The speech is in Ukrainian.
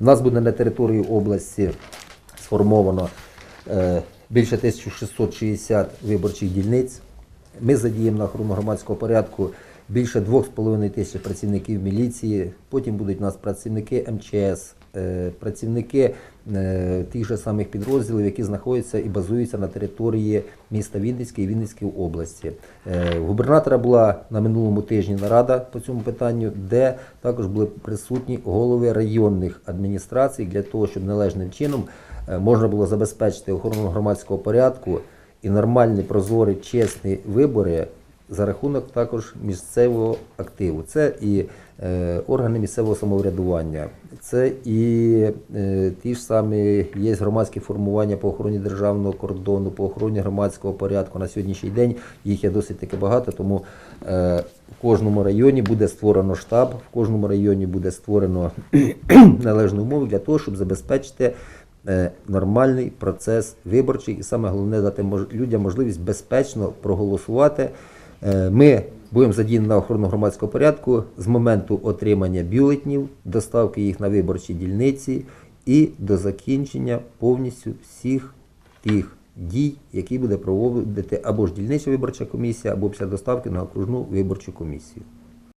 У нас буде на території області сформовано е, більше 1660 виборчих дільниць. Ми задіємо на охорону громадського порядку більше 2,5 тисяч працівників міліції. Потім будуть у нас працівники МЧС, працівники е, тих же самих підрозділів, які знаходяться і базуються на території міста Вінницької і Вінницької області. Е, губернатора була на минулому тижні нарада по цьому питанню, де також були присутні голови районних адміністрацій для того, щоб належним чином е, можна було забезпечити охорону громадського порядку і нормальні, прозорі, чесні вибори за рахунок також місцевого активу. Це і е, органи місцевого самоврядування, це і е, ті ж самі є громадські формування по охороні державного кордону, по охороні громадського порядку. На сьогоднішній день їх є досить таки багато, тому е, в кожному районі буде створено штаб, в кожному районі буде створено належні умови для того, щоб забезпечити е, нормальний процес виборчий і саме головне дати людям можливість безпечно проголосувати. Е, Ми будемо задіяні на охорону громадського порядку з моменту отримання бюлетнів, доставки їх на виборчі дільниці і до закінчення повністю всіх тих дій, які буде проводити або ж дільнича виборча комісія, або після доставки на окружну виборчу комісію.